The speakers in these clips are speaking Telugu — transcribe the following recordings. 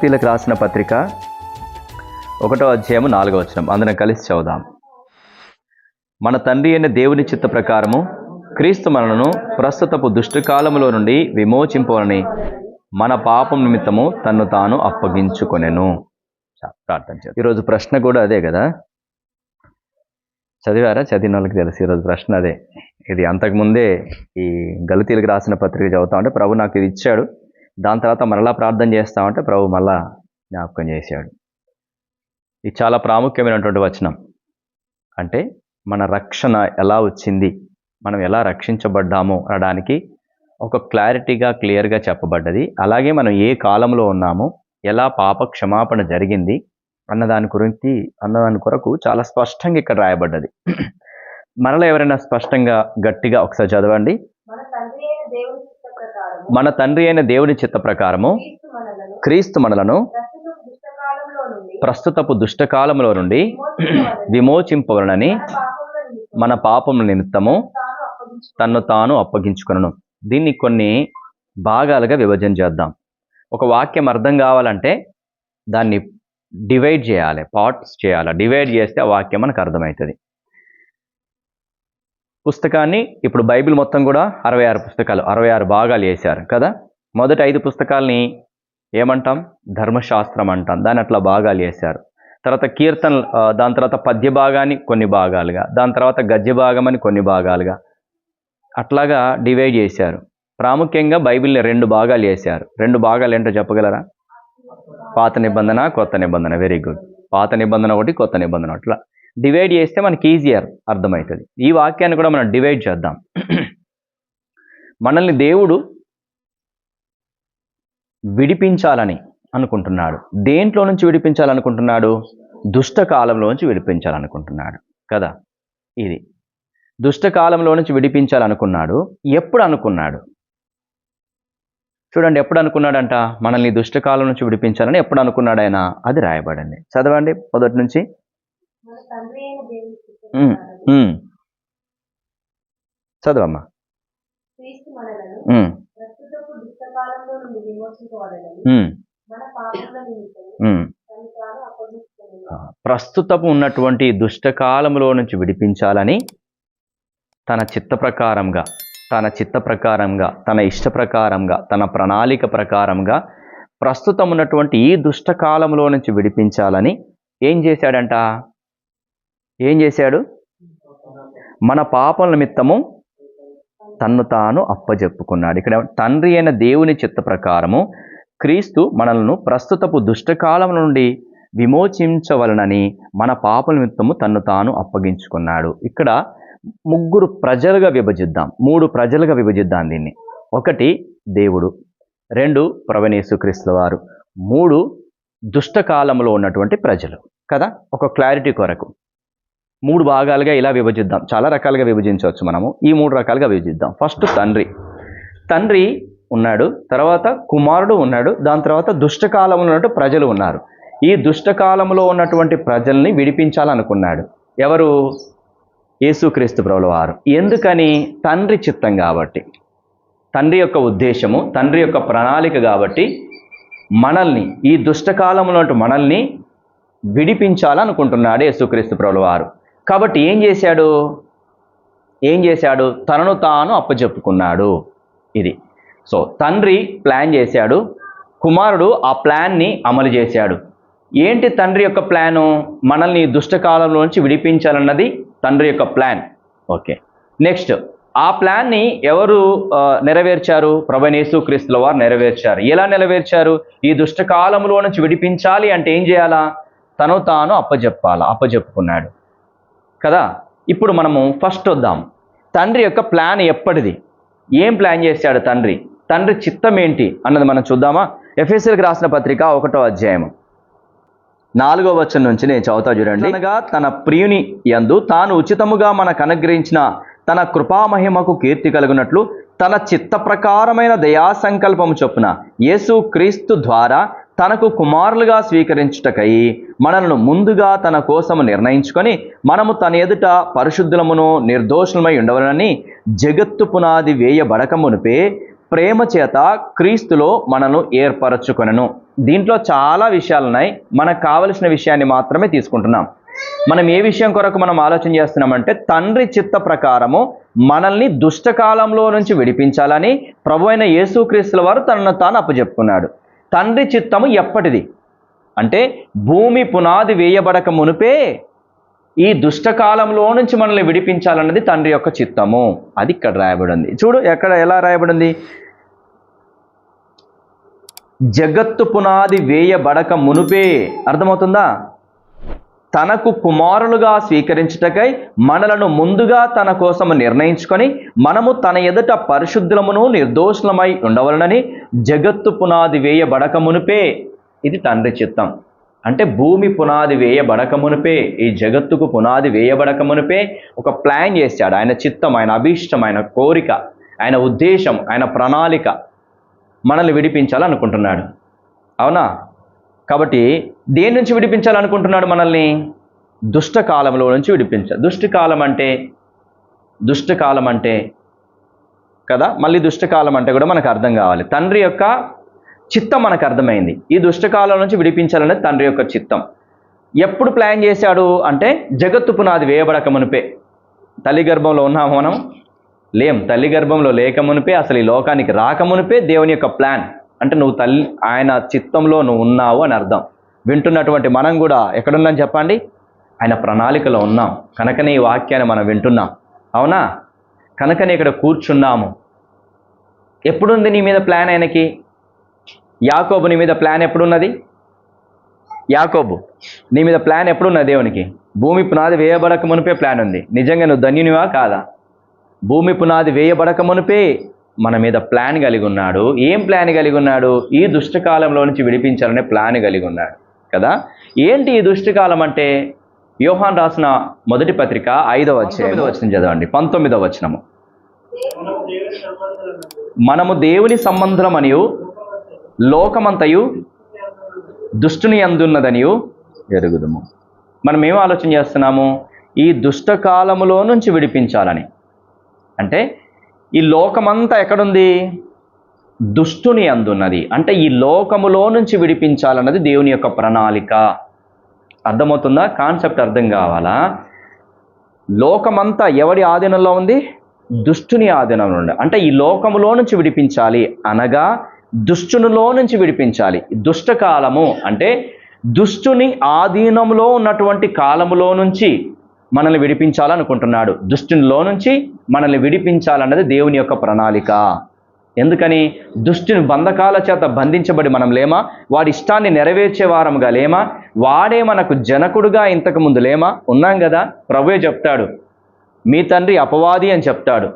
గలతీలకు రాసిన పత్రిక ఒకటో అధ్యాయము నాలుగో వచనం. అందరం కలిసి చదుదాం మన తండ్రి అయిన దేవుని చిత్త ప్రకారము క్రీస్తు మనను ప్రస్తుతపు దుష్టకాలములో నుండి విమోచింపవలని మన పాపం నిమిత్తము తన్ను తాను అప్పగించుకొనెను. ప్రార్థన చేద్దాం. ఈరోజు ప్రశ్న కూడా అదే కదా? చదివారా? చదివిన వాళ్ళకి తెలుసు ఈరోజు ప్రశ్న అదే. ఇది అంతకుముందే ఈ గలతీలకు రాసిన పత్రిక చదువుతా ఉంటే ప్రభు నాకు ఇది ఇచ్చాడు దాని తర్వాత మరలా ప్రార్థన చేస్తామంటే ప్రభు మళ్ళా జ్ఞాపకం చేశాడు. ఇది చాలా ప్రాముఖ్యమైనటువంటి వచనం. అంటే మన రక్షణ ఎలా వచ్చింది? మనం ఎలా రక్షించబడ్డాము అనడానికి ఒక క్లారిటీగా క్లియర్గా చెప్పబడ్డది. అలాగే మనం ఏ కాలంలో ఉన్నామో? ఎలా పాప క్షమాపణ జరిగింది? అన్నదాని గురించి అన్నదాని కొరకు చాలా స్పష్టంగా ఇక్కడ రాయబడ్డది. మరలా ఎవరైనా స్పష్టంగా గట్టిగా ఒకసారి చదవండి. మన తండ్రి అయిన దేవుని చిత్త ప్రకారము క్రీస్తు మనలను ప్రస్తుతపు దుష్టకాలంలో నుండి ప్రస్తుతపు దుష్టకాలములో నుండి విమోచింపవలనని మన పాపముల నిమిత్తము తాను తన్ను తాను అప్పగించుకును దీన్ని కొన్ని భాగాలుగా విభజన చేద్దాం. ఒక వాక్యం అర్థం కావాలంటే దాన్ని డివైడ్ చేయాలి పార్ట్స్ చేయాలి. డివైడ్ చేస్తే ఆ వాక్యం మనకు అర్థమవుతుంది. పుస్తకాన్ని ఇప్పుడు బైబిల్ మొత్తం కూడా అరవై ఆరు పుస్తకాలు అరవై ఆరు భాగాలు వేశారు కదా? మొదటి ఐదు పుస్తకాలని ఏమంటాం? ధర్మశాస్త్రం అంటాం. దాన్ని అట్లా భాగాలు వేశారు. తర్వాత కీర్తన దాని తర్వాత పద్య భాగాన్ని కొన్ని భాగాలుగా దాని తర్వాత గద్య భాగం అని కొన్ని భాగాలుగా అట్లాగా డివైడ్ చేశారు. ప్రాముఖ్యంగా బైబిల్ని రెండు భాగాలు చేశారు రెండు భాగాలు ఏంటో చెప్పగలరా? పాత నిబంధన కొత్త నిబంధన. Very good. పాత నిబంధన ఒకటి కొత్త నిబంధన అట్లా డివైడ్ చేస్తే మనకి ఈజియర్ అర్థమవుతుంది. ఈ వాక్యాన్ని కూడా మనం డివైడ్ చేద్దాం. మనల్ని దేవుడు విడిపించాలని అనుకుంటున్నాడు. దేంట్లో నుంచి విడిపించాలనుకుంటున్నాడు? దుష్ట కాలంలో నుంచి విడిపించాలనుకుంటున్నాడు. కదా? ఇది. దుష్ట కాలంలో నుంచి విడిపించాలనుకున్నాడు. ఎప్పుడు అనుకున్నాడు? చూడండి ఎప్పుడు అనుకున్నాడంట? మనల్ని దుష్టకాలం నుంచి విడిపించాలని ఎప్పుడు అనుకున్నాడు ఆయన? అది రాయబడింది. చదవండి మొదటి నుంచి. చదవమ్మా. ప్రస్తుతపు ఉన్నటువంటి దుష్టకాలంలో నుంచి విడిపించాలని తన చిత్త ప్రకారంగా తన చిత్త ప్రకారంగా తన ఇష్ట ప్రకారంగా తన ప్రణాళిక ప్రకారంగా ప్రస్తుతం ఉన్నటువంటి ఈ దుష్టకాలంలో నుంచి విడిపించాలని ఏం చేశాడంట? ఏం చేశాడు? మన పాపల నిమిత్తము తన్ను తాను అప్పజెప్పుకున్నాడు. ఇక్కడ తండ్రి అయిన దేవుని చిత్త ప్రకారము క్రీస్తు మనలను ప్రస్తుతపు దుష్టకాలం నుండి విమోచించవలనని మన పాపల నిమిత్తము తన్ను తాను అప్పగించుకున్నాడు. ఇక్కడ ముగ్గురు ప్రజలుగా విభజిద్దాం. మూడు ప్రజలుగా విభజిద్దాం దీన్ని. ఒకటి దేవుడు రెండు ప్రవణేశుక్రీస్తుల వారు మూడు దుష్టకాలంలో ఉన్నటువంటి ప్రజలు. కదా? ఒక క్లారిటీ కొరకు. మూడు భాగాలుగా ఇలా విభజిద్దాం. చాలా రకాలుగా విభజించవచ్చు మనము. ఈ మూడు రకాలుగా విభజిద్దాం. ఫస్ట్ తండ్రి. తండ్రి ఉన్నాడు తర్వాత కుమారుడు ఉన్నాడు దాని తర్వాత దుష్టకాలంలో ఉన్నట్టు ప్రజలు ఉన్నారు. ఈ దుష్టకాలంలో ఉన్నటువంటి ప్రజల్ని విడిపించాలనుకున్నాడు. ఎవరు? యేసుక్రీస్తు ప్రభుల వారు. ఎందుకని? తండ్రి చిత్తం కాబట్టి. తండ్రి యొక్క ఉద్దేశము తండ్రి యొక్క ప్రణాళిక కాబట్టి మనల్ని ఈ దుష్టకాలంలో మనల్ని విడిపించాలనుకుంటున్నాడు యేసుక్రీస్తు ప్రభుల వారు. కాబట్టి ఏం చేశాడు? ఏం చేశాడు? తనను తాను అప్పచెప్పుకున్నాడు ఇది. సో తండ్రి ప్లాన్ చేశాడు. కుమారుడు ఆ ప్లాన్ని అమలు చేశాడు. ఏంటి తండ్రి యొక్క ప్లాను మనల్ని దుష్టకాలంలోంచి దుష్టకాలంలో నుంచి విడిపించాలన్నది తండ్రి యొక్క ప్లాన్ ఓకే నెక్స్ట్ ఆ ప్లాన్ని ఎవరు నెరవేర్చారు? ప్రభనేసు క్రీస్తుల వారు నెరవేర్చారు. ఎలా నెరవేర్చారు? ఈ దుష్టకాలంలో నుంచి విడిపించాలి అంటే ఏం చేయాలా? తను తాను అప్పజెప్పాలా అప్పజెప్పుకున్నాడు. కదా? ఇప్పుడు మనము ఫస్ట్ వద్దాం. తండ్రి యొక్క ప్లాన్ ఎప్పటిది? ఏం ప్లాన్ చేశాడు తండ్రి? తండ్రి చిత్తం ఏంటి అన్నది మనం చూద్దామా? ఎఫ్ఎస్ఎల్కి రాసిన పత్రిక ఒకటో అధ్యాయము. నాలుగో వచనం నుంచి నేను చదువుతా చూడండి. అనగా తన ప్రియుని యందు తాను ఉచితముగా మనకు అనుగ్రహించిన తన కృపామహిమకు కీర్తి కలుగునట్లు తన చిత్త ప్రకారమైన దయా సంకల్పము చొప్పున యేసు క్రీస్తు ద్వారా తనకు కుమారులుగా స్వీకరించుటకై మనలను ముందుగా తన కోసము నిర్ణయించుకొని మనము తన ఎదుట పరిశుద్ధులమును నిర్దోషులమై ఉండవలనని జగత్తు పునాది వేయబడక మునిపే ప్రేమ చేత క్రీస్తులో మనను ఏర్పరచుకొనను. దీంట్లో చాలా విషయాలు ఉన్నాయి మనకు కావలసిన విషయాన్ని మాత్రమే తీసుకుంటున్నాం. మనం ఏ విషయం కొరకు మనం ఆలోచన చేస్తున్నామంటే తండ్రి చిత్త ప్రకారము మనల్ని దుష్టకాలంలో నుంచి విడిపించాలని ప్రభు అయిన యేసుక్రీస్తుల వారు తనను తాను అప్పచెప్పుకున్నాడు తండ్రి చిత్తము ఎప్పటిది? అంటే భూమి పునాది వేయబడక మునుపే ఈ దుష్టకాలంలో నుంచి మనల్ని విడిపించాలన్నది తండ్రి యొక్క చిత్తము. అది ఇక్కడ రాయబడింది. చూడు ఎక్కడ ఎలా రాయబడింది? జగత్తు పునాది వేయబడక మునుపే. అర్థమవుతుందా? తనకు కుమారులుగా స్వీకరించుటకై మనలను ముందుగా తన కోసము నిర్ణయించుకొని మనము తన ఎదుట పరిశుద్ధులమును నిర్దోషులమై ఉండవలనని జగత్తు పునాది వేయబడక మునుపే ఇది తండ్రి చిత్తం. అంటే భూమి పునాది వేయబడక మునిపే ఈ జగత్తుకు పునాది వేయబడక మునిపే ఒక ప్లాన్ చేశాడు. ఆయన చిత్తం ఆయన అభీష్టం ఆయన కోరిక ఆయన ఉద్దేశం ఆయన ప్రణాళిక మనల్ని విడిపించాలనుకుంటున్నాడు. అవునా? కాబట్టి దేని నుంచి విడిపించాలనుకుంటున్నాడు మనల్ని? దుష్టకాలంలో నుంచి విడిపించాలి దుష్టకాలం అంటే దుష్టకాలం అంటే కదా? మళ్ళీ దుష్టకాలం అంటే కూడా మనకు అర్థం కావాలి. తండ్రి యొక్క చిత్తం మనకు అర్థమైంది. ఈ దుష్టకాలం నుంచి విడిపించాలనేది తండ్రి యొక్క చిత్తం. ఎప్పుడు ప్లాన్ చేశాడు అంటే జగత్తు పునాది వేయబడక మునిపే. తల్లి గర్భంలో ఉన్నాము మనం? లేం. తల్లి గర్భంలో లేక మునిపే అసలు ఈ లోకానికి రాక మునిపే దేవుని యొక్క ప్లాన్. అంటే నువ్వు తల్లి ఆయన చిత్తంలో నువ్వు ఉన్నావు అని అర్థం. వింటున్నటువంటి మనం కూడా ఎక్కడున్నాం చెప్పండి? ఆయన ప్రణాళికలో ఉన్నాం. కనుకనే ఈ వాక్యాన్ని మనం వింటున్నాం. అవునా? కనుకనే ఇక్కడ కూర్చున్నాము. ఎప్పుడుంది నీ మీద ప్లాన్ ఆయనకి? యాకోబు నీ మీద ప్లాన్ ఎప్పుడున్నది? యాకోబు నీ మీద ప్లాన్ ఎప్పుడున్నది దేవునికి? భూమి పునాది వేయబడక మునిపే ప్లాన్ ఉంది. నిజంగా నువ్వు ధన్యునివా కాదా? భూమి పునాది వేయబడక మునిపే మన మీద ప్లాన్ కలిగి ఉన్నాడు. ఏం ప్లాన్ కలిగి ఉన్నాడు? ఈ దుష్టకాలంలో నుంచి విడిపించాలనే ప్లాన్ కలిగి ఉన్నాడు. కదా? ఏంటి ఈ దుష్టకాలం అంటే? యోహాన్ రాసిన మొదటి పత్రిక ఐదవ వచ్చిన వచనం చదవండి. పంతొమ్మిదవ వచనము. మనము దేవుని సంబంధమనియు లోకమంతయు దుష్టుని అందున్నదనియు ఎరుగుదుము. మనం ఏం ఆలోచన చేస్తున్నాము? ఈ దుష్టకాలములో నుంచి విడిపించాలని. అంటే ఈ లోకమంతా ఎక్కడుంది? దుష్టుని అందున్నది. అంటే ఈ లోకములో నుంచి విడిపించాలన్నది దేవుని యొక్క ప్రణాళిక. అర్థమవుతుందా? కాన్సెప్ట్ అర్థం కావాలా? లోకమంతా ఎవడి ఆధీనంలో ఉంది? దుష్టుని ఆధీనంలో ఉంది. అంటే ఈ లోకములో నుంచి విడిపించాలి అనగా దుష్టునిలో నుంచి విడిపించాలి. దుష్టకాలము అంటే దుష్టుని ఆధీనంలో ఉన్నటువంటి కాలములో నుంచి మనల్ని విడిపించాలనుకుంటున్నాడు. దుష్టునిలో నుంచి మనల్ని విడిపించాలన్నది దేవుని యొక్క ప్రణాళిక. ఎందుకని? దుష్టుని బంధకాల చేత బంధించబడి మనం లేమా? వాడి ఇష్టాన్ని నెరవేర్చే వారముగా లేమా? వాడే మనకు జనకుడుగా ఇంతకు ముందు లేమా? ఉన్నాం కదా? ప్రభువే చెప్తాడు. మీ తండ్రి అపవాది అని చెప్తాడు.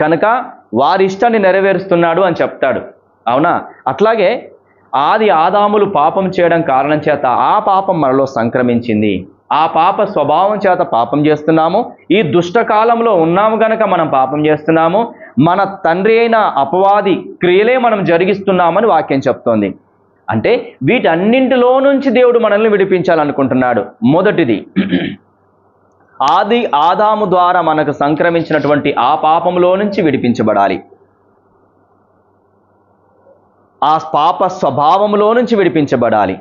కనుక వారి ఇష్టాన్ని నెరవేరుస్తున్నాడు అని చెప్తాడు. అవునా? అట్లాగే ఆది ఆదాములు పాపం చేయడం కారణం చేత ఆ పాపం మనలో సంక్రమించింది. ఆ పాప స్వభావం చేత పాపం చేస్తున్నాము. ఈ దుష్టకాలంలో ఉన్నాము గనక మనం పాపం చేస్తున్నాము. మన తండ్రి అయిన అపవాది క్రియలే మనం జరిగిస్తున్నామని వాక్యం చెప్తోంది. అంటే వీటన్నింటిలో నుంచి దేవుడు మనల్ని విడిపించాలనుకుంటున్నాడు. మొదటిది ఆది ఆదాము ద్వారా మనకు సంక్రమించినటువంటి ఆ పాపంలో నుంచి విడిపించబడాలి. ఆ పాప స్వభావంలో నుంచి విడిపించబడాలి.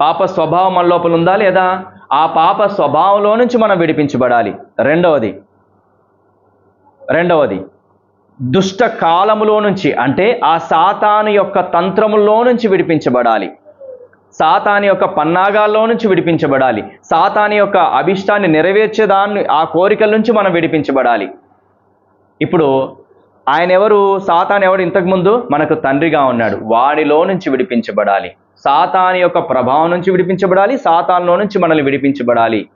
పాప స్వభావం మన లోపల ఉందా లేదా? ఆ పాప స్వభావంలో నుంచి మనం విడిపించబడాలి. రెండవది. రెండవది. దుష్ట కాలములో నుంచి అంటే ఆ సాతాను యొక్క తంత్రములో నుంచి విడిపించబడాలి. సాతాని యొక్క పన్నాగాల్లో నుంచి విడిపించబడాలి. సాతాని యొక్క అభిష్టాన్ని నెరవేర్చేదాన్ని ఆ కోరికల నుంచి మనం విడిపించబడాలి. ఇప్పుడు ఆయన ఎవరు? సాతాన్ ఎవడు ఇంతకుముందు మనకు తండ్రిగా ఉన్నాడు. వాడిలో నుంచి విడిపించబడాలి. సాతాని యొక్క ప్రభావం నుంచి విడిపించబడాలి సాతాన్లో నుంచి మనల్ని విడిపించబడాలి.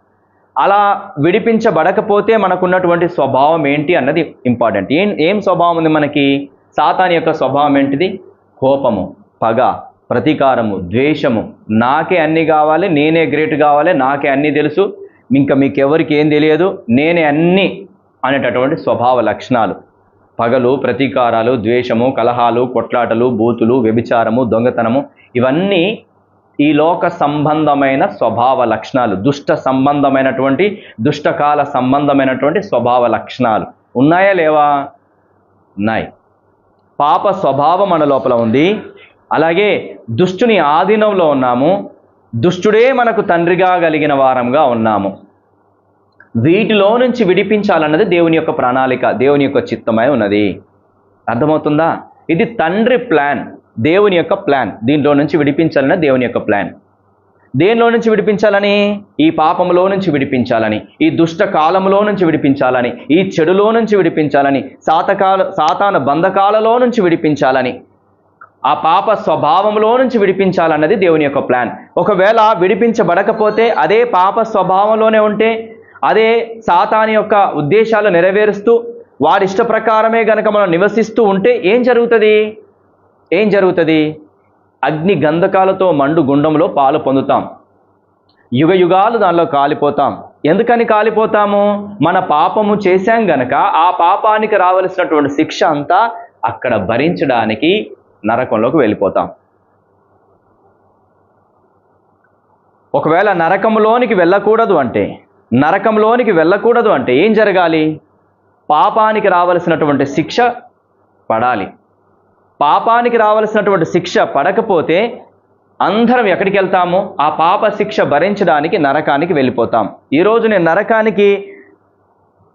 అలా విడిపించబడకపోతే మనకున్నటువంటి స్వభావం ఏంటి అన్నది ఇంపార్టెంట్. ఏం ఏం స్వభావం ఉంది మనకి? సాతాని యొక్క స్వభావం ఏంటిది? కోపము పగ ప్రతీకారము ద్వేషము. నాకే అన్ని కావాలి నేనే గ్రేట్ కావాలి నాకే అన్ని తెలుసు. ఇంకా మీకెవరికి ఏం తెలియదు? నేనే అన్ని అనేటటువంటి స్వభావ లక్షణాలు. పగలు ప్రతీకారాలు ద్వేషము కలహాలు కొట్లాటలు బూతులు వ్యభిచారము దొంగతనము ఇవన్నీ ఈ లోక సంబంధమైన స్వభావ లక్షణాలు. దుష్ట సంబంధమైనటువంటి దుష్టకాల సంబంధమైనటువంటి స్వభావ లక్షణాలు. ఉన్నాయా లేవా? ఉన్నాయి. పాప స్వభావం మన లోపల ఉంది. అలాగే దుష్టుని ఆధీనంలో ఉన్నాము. దుష్టుడే మనకు తండ్రిగా కలిగిన వారంగా ఉన్నాము. వీటిలో నుంచి విడిపించాలన్నది దేవుని యొక్క ప్రణాళిక దేవుని యొక్క చిత్తమై ఉన్నది. అర్థమవుతుందా? ఇది తండ్రి ప్లాన్ దేవుని యొక్క ప్లాన్. దీంట్లో నుంచి విడిపించాలన్న దేవుని యొక్క ప్లాన్. దేనిలో నుంచి విడిపించాలని? ఈ పాపంలో నుంచి విడిపించాలని ఈ దుష్ట కాలంలో నుంచి విడిపించాలని ఈ చెడులో నుంచి విడిపించాలని సాతకాల సాతాన బంధకాలలో నుంచి విడిపించాలని ఆ పాప స్వభావంలో నుంచి విడిపించాలన్నది దేవుని యొక్క ప్లాన్. ఒకవేళ విడిపించబడకపోతే అదే పాప స్వభావంలోనే ఉంటే అదే సాతాని యొక్క ఉద్దేశాలు నెరవేరుస్తూ వారి ఇష్ట ప్రకారమే గనక మనం నివసిస్తూ ఉంటే ఏం జరుగుతుంది? ఏం జరుగుతుంది? అగ్ని గంధకాలతో మండు గుండంలో పాలు పొందుతాం. యుగ యుగాలు దానిలో కాలిపోతాం. ఎందుకని కాలిపోతాము? మన పాపము చేశాం గనక ఆ పాపానికి రావలసినటువంటి శిక్ష అంతా అక్కడ భరించడానికి నరకంలోకి వెళ్ళిపోతాం. ఒకవేళ నరకంలోనికి వెళ్ళకూడదు అంటే నరకంలోనికి వెళ్ళకూడదు అంటే ఏం జరగాలి? పాపానికి రావలసినటువంటి శిక్ష పడాలి. పాపానికి రావలసినటువంటి శిక్ష పడకపోతే అందరం ఎక్కడికి వెళ్తాము? ఆ పాప శిక్ష భరించడానికి నరకానికి వెళ్ళిపోతాం. ఈరోజు నేను నరకానికి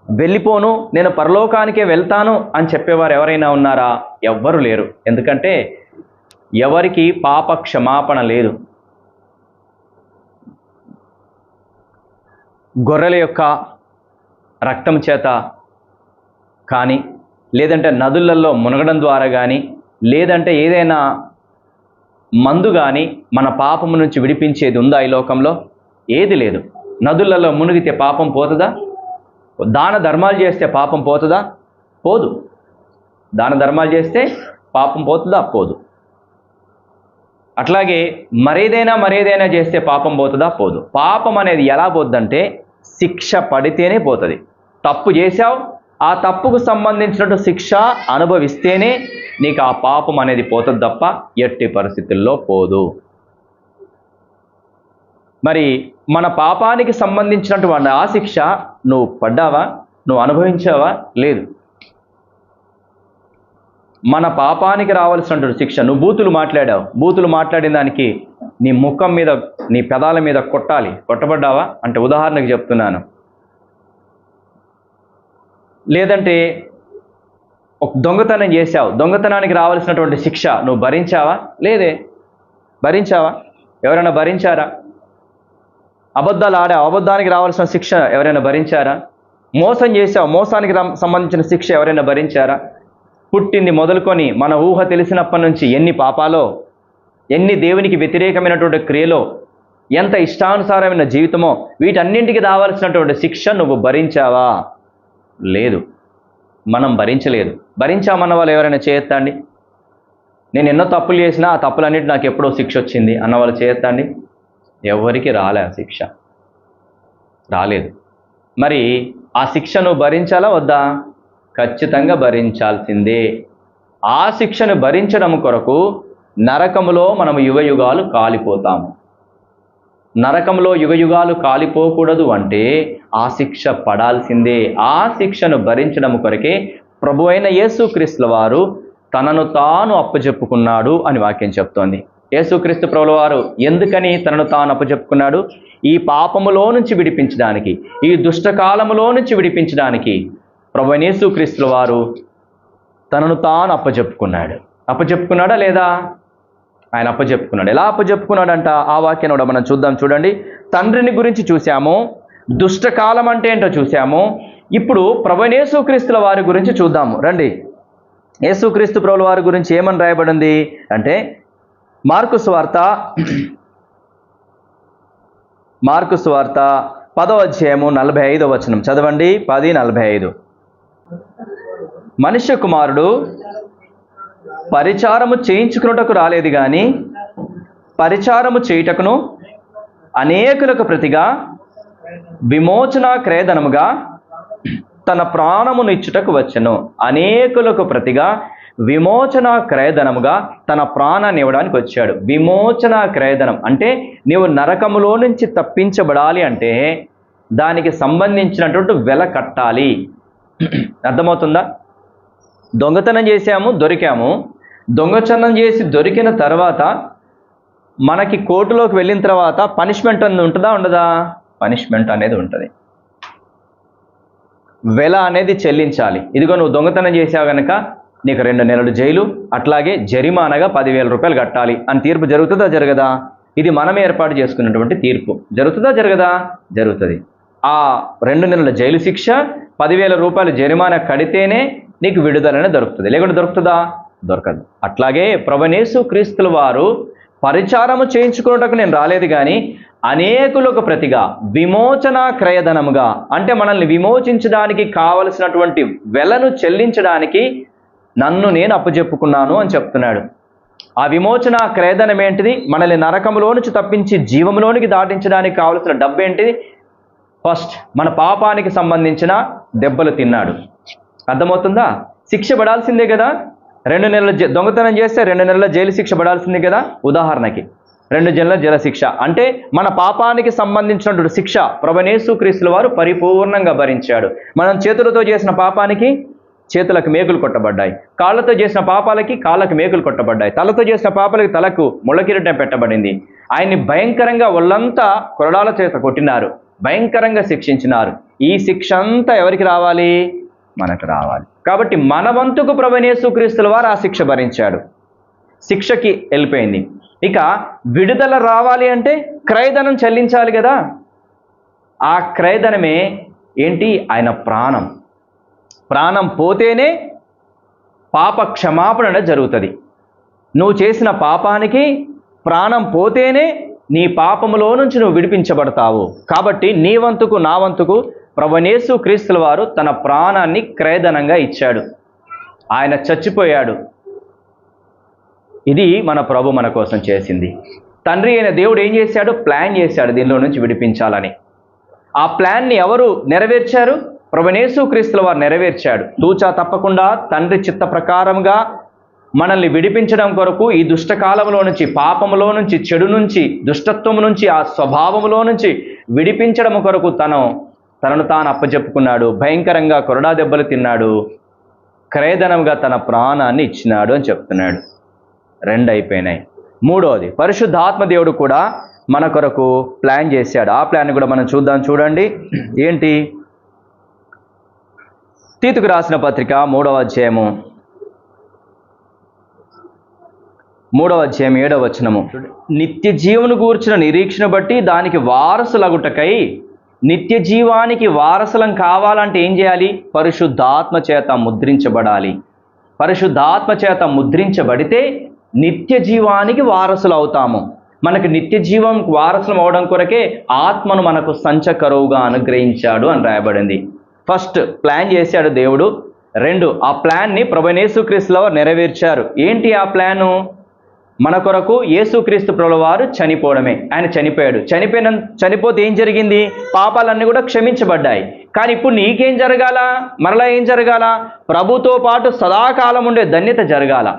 వెళ్ళిపోను నేను పరలోకానికే వెళ్తాను అని చెప్పేవారు ఎవరైనా ఉన్నారా? ఎవ్వరు లేరు. ఎందుకంటే ఎవరికి పాప క్షమాపణ లేదు. గొర్రెల యొక్క రక్తం చేత కానీ లేదంటే నదులలో మునగడం ద్వారా కానీ లేదంటే ఏదైనా మందు కానీ మన పాపము నుంచి విడిపించేది ఉందా ఈ లోకంలో? ఏది లేదు. నదులలో మునిగితే పాపం పోతుందా? దాన ధర్మాలు చేస్తే పాపం పోతుందా? పోదు. దాన ధర్మాలు చేస్తే పాపం పోతుందా? పోదు. అట్లాగే మరేదైనా మరేదైనా చేస్తే పాపం పోతుందా? పోదు. పాపం అనేది ఎలా పోద్దంటే శిక్ష పడితేనే పోతుంది. తప్పు చేశావు ఆ తప్పుకు సంబంధించినట్టు శిక్ష అనుభవిస్తేనే నీకు ఆ పాపం అనేది పోతుంది తప్ప ఎట్టి పరిస్థితుల్లో పోదు. మరి మన పాపానికి సంబంధించినటువంటి ఆ శిక్ష నువ్వు పడ్డావా? నువ్వు అనుభవించావా? లేదు. మన పాపానికి రావాల్సినటువంటి శిక్ష నువ్వు బూతులు మాట్లాడావు. బూతులు మాట్లాడిన దానికి నీ ముఖం మీద నీ పెదాల మీద కొట్టాలి. కొట్టబడ్డావా? అంటే ఉదాహరణకు చెప్తున్నాను. లేదంటే ఒక దొంగతనం చేశావు. దొంగతనానికి రావాల్సినటువంటి శిక్ష నువ్వు భరించావా? లేదే. భరించావా? ఎవరైనా భరించారా? అబద్ధాలు ఆడావు. అబద్ధానికి రావాల్సిన శిక్ష ఎవరైనా భరించారా? మోసం చేశావు. మోసానికి సంబంధించిన శిక్ష ఎవరైనా భరించారా? పుట్టింది మొదలుకొని మన ఊహ తెలిసినప్పటి నుంచి ఎన్ని పాపాలో ఎన్ని దేవునికి వ్యతిరేకమైనటువంటి క్రియలో ఎంత ఇష్టానుసారమైన జీవితమో వీటన్నింటికి రావాల్సినటువంటి శిక్ష నువ్వు భరించావా? లేదు. మనం భరించలేదు. భరించామన్న వాళ్ళు ఎవరైనా చేయొత్తండి నేను ఎన్నో తప్పులు చేసినా ఆ తప్పులన్నిటి నాకు ఎప్పుడో శిక్ష వచ్చింది అన్న వాళ్ళు చేయొత్తండి ఎవరికి రాలే ఆ శిక్ష. రాలేదు. మరి ఆ శిక్ష నువ్వు భరించాలా వద్దా? ఖచ్చితంగా భరించాల్సిందే. ఆ శిక్షను భరించడం కొరకు నరకములో మనము యుగయుగాలు యుగాలు నరకంలో యుగయుగాలు కాలిపోకూడదు అంటే ఆ శిక్ష పడాల్సిందే. ఆ శిక్షను భరించడం కొరకే ప్రభు అయిన యేసుక్రీస్తుల వారు తనను తాను అప్పచెప్పుకున్నాడు అని వాక్యం చెప్తోంది. యేసుక్రీస్తు ప్రభుల వారు ఎందుకని తనను తాను అప్పచెప్పుకున్నాడు ఈ పాపములో నుంచి విడిపించడానికి ఈ దుష్టకాలములో నుంచి విడిపించడానికి ప్రభు యేసుక్రీస్తుల వారు తనను తాను అప్పచెప్పుకున్నాడు అప్పచెప్పుకున్నాడా లేదా? ఆయన అప్పచెప్పుకున్నాడు ఎలా అప్పచెప్పుకున్నాడంట ఆ వాక్యం కూడా మనం చూద్దాం. చూడండి. తండ్రిని గురించి చూసాము దుష్టకాలం అంటే ఏంటో చూసాము ఇప్పుడు ప్రభు యేసుక్రీస్తుల వారి గురించి చూద్దాము. రండి. యేసుక్రీస్తు ప్రభుల వారి గురించి ఏమని రాయబడింది? అంటే మార్కు స్వార్త మార్కు స్వార్త పదో అధ్యాయము నలభై ఐదో వచనం. చదవండి. పది నలభై ఐదు. మనుష్య కుమారుడు పరిచారము చేయించుకున్నటకు రాలేదు కానీ పరిచారము చేయుటకును అనేకులకు ప్రతిగా విమోచన క్రయధనముగా తన ప్రాణమును ఇచ్చుటకు వచ్చను. అనేకులకు ప్రతిగా విమోచన క్రయధనముగా తన ప్రాణాన్ని ఇవ్వడానికి వచ్చాడు. విమోచన క్రయధనం అంటే నీవు నరకములో నుంచి తప్పించబడాలి అంటే దానికి సంబంధించినటువంటి వెల కట్టాలి. అర్థమవుతుందా? దొంగతనం చేసాము దొరికాము. దొంగతనం చేసి దొరికిన తర్వాత మనకి కోర్టులోకి వెళ్ళిన తర్వాత పనిష్మెంట్ అనేది ఉంటుందా ఉండదా? పనిష్మెంట్ అనేది ఉంటుంది. వెల అనేది చెల్లించాలి. ఇదిగో నువ్వు దొంగతనం చేసావు కనుక నీకు రెండు నెలలు జైలు అట్లాగే జరిమానాగా పదివేల రూపాయలు కట్టాలి. అని తీర్పు జరుగుతుందా జరగదా? ఇది మనం ఏర్పాటు చేసుకున్నటువంటి తీర్పు. జరుగుతుందా జరగదా? జరుగుతుంది. ఆ రెండు నెలల జైలు శిక్ష పదివేల రూపాయలు జరిమానా కడితేనే నీకు విడుదలనే దొరుకుతుంది. లేకుంటే దొరుకుతుందా? దొరకదు. అట్లాగే ప్రభనేసు క్రీస్తుల వారు పరిచారము చేయించుకున్నటకు నేను రాలేదు కానీ అనేకులకు ప్రతిగా విమోచన క్రయధనముగా అంటే మనల్ని విమోచించడానికి కావలసినటువంటి వెలను చెల్లించడానికి నన్ను నేను అప్పచెప్పుకున్నాను అని చెప్తున్నాడు. ఆ విమోచన క్రయధనం ఏంటిది? మనల్ని నరకములో నుంచి తప్పించి జీవములోనికి దాటించడానికి కావలసిన డబ్బు ఏంటిది? ఫస్ట్ మన పాపానికి సంబంధించిన దెబ్బలు తిన్నాడు. అర్థమవుతుందా? శిక్ష పడాల్సిందే కదా. రెండు నెలల జ- దొంగతనం చేస్తే రెండు నెలల జైలు శిక్ష పడాల్సింది కదా? ఉదాహరణకి రెండు నెలల జల శిక్ష. అంటే మన పాపానికి సంబంధించినటువంటి శిక్ష ప్రభనేసు క్రీస్తుల వారు పరిపూర్ణంగా భరించాడు. మనం చేతులతో చేసిన పాపానికి చేతులకు మేకులు కొట్టబడ్డాయి. కాళ్ళతో చేసిన పాపాలకి కాళ్ళకు మేకులు కొట్టబడ్డాయి. తలతో చేసిన పాపాలకి తలకు ముళ్ళకిరటం పెట్టబడింది. ఆయన్ని భయంకరంగా ఒళ్ళంతా కొరడాల చేత కొట్టినారు. భయంకరంగా శిక్షించినారు. ఈ శిక్ష అంతా ఎవరికి రావాలి? మనకు రావాలి. కాబట్టి మన వంతుకు ప్రభునేసుక్రీస్తుల వారు ఆ శిక్ష భరించాడు. శిక్షకి వెళ్ళిపోయింది. ఇక విడుదల రావాలి అంటే క్రయధనం చెల్లించాలి కదా? ఆ క్రయధనమే ఏంటి? ఆయన ప్రాణం. ప్రాణం పోతేనే పాప క్షమాపణ జరుగుతుంది. నువ్వు చేసిన పాపానికి ప్రాణం పోతేనే నీ పాపములో నుంచి నువ్వు విడిపించబడతావు. కాబట్టి నీ వంతుకు నా వంతుకు ప్రభనేసు క్రీస్తుల వారు తన ప్రాణాన్ని క్రయధనంగా ఇచ్చాడు. ఆయన చచ్చిపోయాడు. ఇది మన ప్రభు మన కోసం చేసింది. తండ్రి అయిన దేవుడు ఏం చేశాడు? ప్లాన్ చేశాడు దీనిలో నుంచి విడిపించాలని. ఆ ప్లాన్ని ఎవరు నెరవేర్చారు? ప్రభనేసు క్రీస్తుల వారు నెరవేర్చాడు. తూచా తప్పకుండా తండ్రి చిత్త ప్రకారంగా మనల్ని విడిపించడం కొరకు ఈ దుష్టకాలంలో నుంచి పాపములో నుంచి చెడు నుంచి దుష్టత్వం నుంచి ఆ స్వభావంలో నుంచి విడిపించడం కొరకు తను తనను తాను అప్పచెప్పుకున్నాడు భయంకరంగా కొరడా దెబ్బలు తిన్నాడు. క్రయధనంగా తన ప్రాణాన్ని ఇచ్చినాడు అని చెప్తున్నాడు. రెండు అయిపోయినాయి మూడవది పరిశుద్ధాత్మ దేవుడు కూడా మన కొరకు ప్లాన్ చేశాడు. ఆ ప్లాన్ కూడా మనం చూద్దాం చూడండి. ఏంటి? తీతుకు రాసిన పత్రిక మూడవ అధ్యాయము. మూడవ అధ్యాయం ఏడవ వచనము. నిత్య జీవను గూర్చిన నిరీక్షణ బట్టి దానికి వారసులగుటకై నిత్య జీవానికి వారసులం కావాలంటే ఏం చేయాలి? పరిశుద్ధాత్మ చేత ముద్రించబడాలి. పరిశుద్ధాత్మ చేత ముద్రించబడితే నిత్య జీవానికి వారసులు అవుతాము మనకు నిత్య జీవం వారసులం అవడం కొరకే ఆత్మను మనకు సంచకరువుగా అనుగ్రహించాడు అని రాయబడింది. ఫస్ట్ ప్లాన్ చేశాడు దేవుడు. రెండు ఆ ప్లాన్ని ప్రభనేసుక్రీస్తుల వారు నెరవేర్చారు. ఏంటి ఆ ప్లాను? మన కొరకు యేసుక్రీస్తు ప్రభులవారు చనిపోవడమే. ఆయన చనిపోయాడు. చనిపోయిన చనిపోతే ఏం జరిగింది? పాపాలన్నీ కూడా క్షమించబడ్డాయి. కానీ ఇప్పుడు నీకేం జరగాల? మరలా ఏం జరగాల? ప్రభుతో పాటు సదాకాలం ఉండే ధన్యత జరగాల.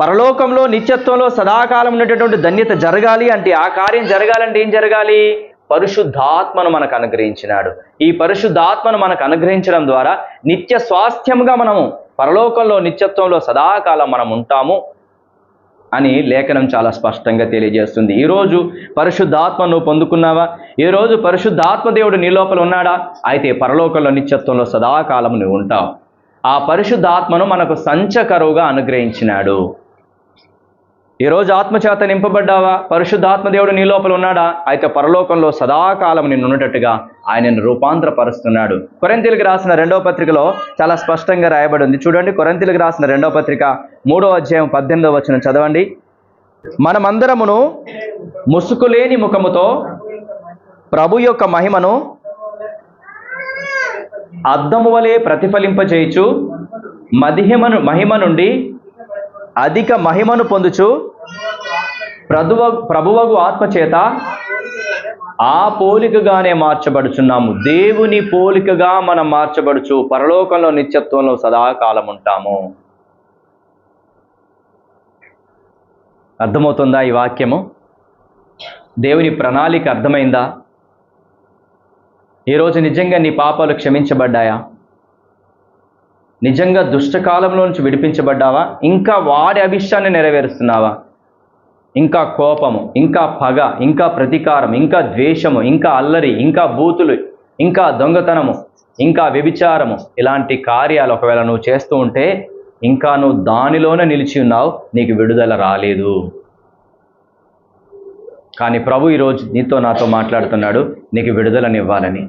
పరలోకంలో నిత్యత్వంలో సదాకాలం ఉండేటటువంటి ధన్యత జరగాలి అంటే ఆ కార్యం జరగాలంటే ఏం జరగాలి? పరిశుద్ధాత్మను మనకు అనుగ్రహించినాడు. ఈ పరిశుద్ధాత్మను మనకు అనుగ్రహించడం ద్వారా నిత్య స్వాస్థ్యముగా మనము పరలోకంలో నిత్యత్వంలో సదాకాలం మనం ఉంటాము అని లేఖనం చాలా స్పష్టంగా తెలియజేస్తుంది. ఈరోజు పరిశుద్ధాత్మ నువ్వు పొందుకున్నావా? ఈరోజు పరిశుద్ధాత్మ దేవుడు నీ లోపల ఉన్నాడా? అయితే పరలోకంలో నిత్యత్వంలో సదాకాలం నువ్వు ఉంటావు. ఆ పరిశుద్ధాత్మను మనకు సంచకరువుగా అనుగ్రహించినాడు. ఈరోజు ఆత్మచేత నింపబడ్డావా? పరిశుద్ధాత్మ దేవుడు నీ లోపల ఉన్నాడా? అయితే పరలోకంలో సదాకాలం నిన్ను ఉన్నట్టుగా ఆయనను రూపాంతరపరుస్తున్నాడు. కొరంతీలకు రాసిన రెండవ పత్రికలో చాలా స్పష్టంగా రాయబడి ఉంది చూడండి కొరంతీలకు రాసిన రెండవ పత్రిక మూడో అధ్యాయం పద్దెనిమిదో వచ్చిన చదవండి. మనమందరమును ముసుకులేని ముఖముతో ప్రభు యొక్క మహిమను అద్దము వలె ప్రతిఫలింపజేయచు మధిమను మహిమ నుండి అధిక మహిమను పొందుచు ప్రభువ ప్రభువగు ఆత్మచేత ఆ పోలికగానే మార్చబడుచున్నాము. దేవుని పోలికగా మనం మార్చబడుచు పరలోకంలో నిత్యత్వంలో సదాకాలం ఉంటాము అర్థమవుతుందా ఈ వాక్యము? దేవుని ప్రణాళిక అర్థమైందా? ఈరోజు నిజంగా నీ పాపాలు క్షమించబడ్డాయా? నిజంగా దుష్టకాలంలో నుంచి విడిపించబడ్డావా? ఇంకా వాడి అభిష్టాన్ని నెరవేరుస్తున్నావా? ఇంకా కోపము ఇంకా పగ ఇంకా ప్రతీకారం ఇంకా ద్వేషము ఇంకా అల్లరి ఇంకా బూతులు ఇంకా దొంగతనము ఇంకా వ్యభిచారము. ఇలాంటి కార్యాలు ఒకవేళ నువ్వు చేస్తూ ఉంటే ఇంకా నువ్వు దానిలోనే నిలిచి ఉన్నావు నీకు విడుదల రాలేదు. కానీ ప్రభు ఈరోజు నీతో నాతో మాట్లాడుతున్నాడు నీకు విడుదలనివ్వాలని.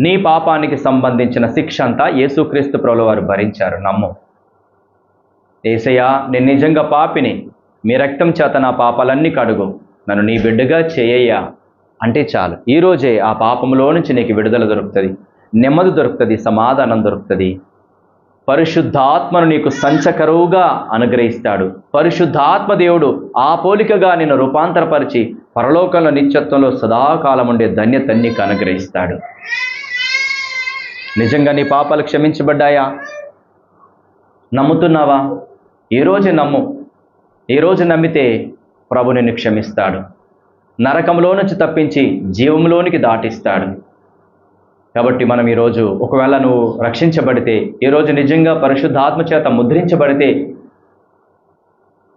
నీ పాపానికి సంబంధించిన శిక్ష అంతా యేసుక్రీస్తు ప్రభుల వారు భరించారు. నమ్ము. ఏసయ్యా నేను నిజంగా పాపిని మీ రక్తం చేత నా పాపాలన్నీ కడుగు. నన్ను నీ బిడ్డగా చేయయ్యా అంటే చాలు. ఈరోజే ఆ పాపంలో నుంచి నీకు విడుదల దొరుకుతుంది. నెమ్మది దొరుకుతుంది. సమాధానం దొరుకుతుంది. పరిశుద్ధాత్మను నీకు సంచకరువుగా అనుగ్రహిస్తాడు. పరిశుద్ధాత్మ దేవుడు ఆ పోలికగా నిన్ను రూపాంతరపరిచి పరలోకంలో నిత్యత్వంలో సదాకాలం ఉండే ధన్యత నీకు అనుగ్రహిస్తాడు. నిజంగా నీ పాపాలు క్షమించబడ్డాయా? నమ్ముతున్నావా? ఈ నమ్ము. ఈ రోజు నమ్మితే ప్రభు నిన్ను క్షమిస్తాడు. నరకంలో నుంచి తప్పించి జీవంలోనికి దాటిస్తాడు. కాబట్టి మనం ఈరోజు ఒకవేళ నువ్వు రక్షించబడితే ఈరోజు నిజంగా పరిశుద్ధాత్మ చేత ముద్రించబడితే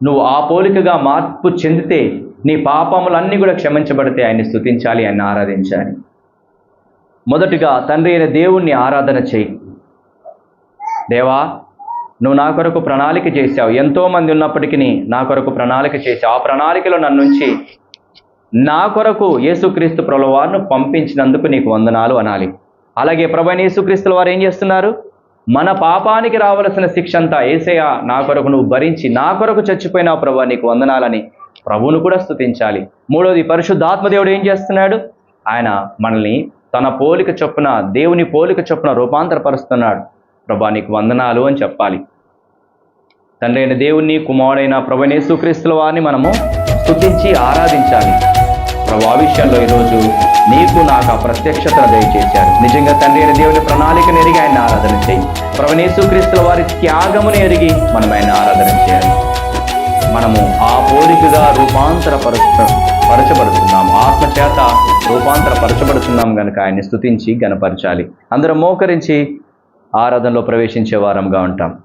నువ్వు ఆ పోలికగా మార్పు చెందితే నీ పాపములన్నీ కూడా క్షమించబడితే ఆయన్ని స్థుతించాలి ఆయన్ని ఆరాధించాలి. మొదటిగా తండ్రి అయిన దేవుణ్ణి ఆరాధన చేయి. దేవా నువ్వు నా కొరకు ప్రణాళిక చేశావు. ఎంతోమంది ఉన్నప్పటికీ నా కొరకు ప్రణాళిక చేశావు ఆ ప్రణాళికలో నన్నుంచి నా కొరకు యేసుక్రీస్తు ప్రభువారిని పంపించినందుకు నీకు వందనాలు అనాలి. అలాగే ప్రభు యేసుక్రీస్తుల వారు ఏం చేస్తున్నారు? మన పాపానికి రావలసిన శిక్ష అంతా ఏసయ్య నా కొరకు నువ్వు భరించి నా కొరకు చచ్చిపోయినావు ప్రభు నీకు వందనాలని ప్రభువును కూడా స్థుతించాలి మూడోది పరిశుద్ధాత్మదేవుడు ఏం చేస్తున్నాడు? ఆయన మనల్ని తన పోలిక చొప్పున దేవుని పోలిక చొప్పున రూపాంతరపరుస్తున్నాడు. ప్రభా నీకు వందనాలు అని చెప్పాలి. తండ్రి అయిన దేవుణ్ణి కుమారుడైన ప్రభనేసుక్రీస్తుల వారిని మనము స్తుతించి ఆరాధించాలి. ప్రభు ఆ విషయాల్లో ఈరోజు నీకు నాకు ఆ ప్రత్యక్షతను దయచేశారు. నిజంగా తండ్రి అయిన దేవుని ప్రణాళికను ఎరిగి ఆయన ఆరాధన చేయి. ప్రభనేసుక్రీస్తుల వారి త్యాగమును ఎరిగి మనం ఆయన ఆరాధన చేయాలి. మనము ఆ పోలికగా రూపాంతర పరచబడుతున్నాం ఆత్మ చేత రూపాంతరపరచబడుతున్నాం కనుక ఆయన్ని స్తుతించి గనపరచాలి. అందరం మోకరించి ఆరాధనలో ప్రవేశించే వారంగా ఉంటాం.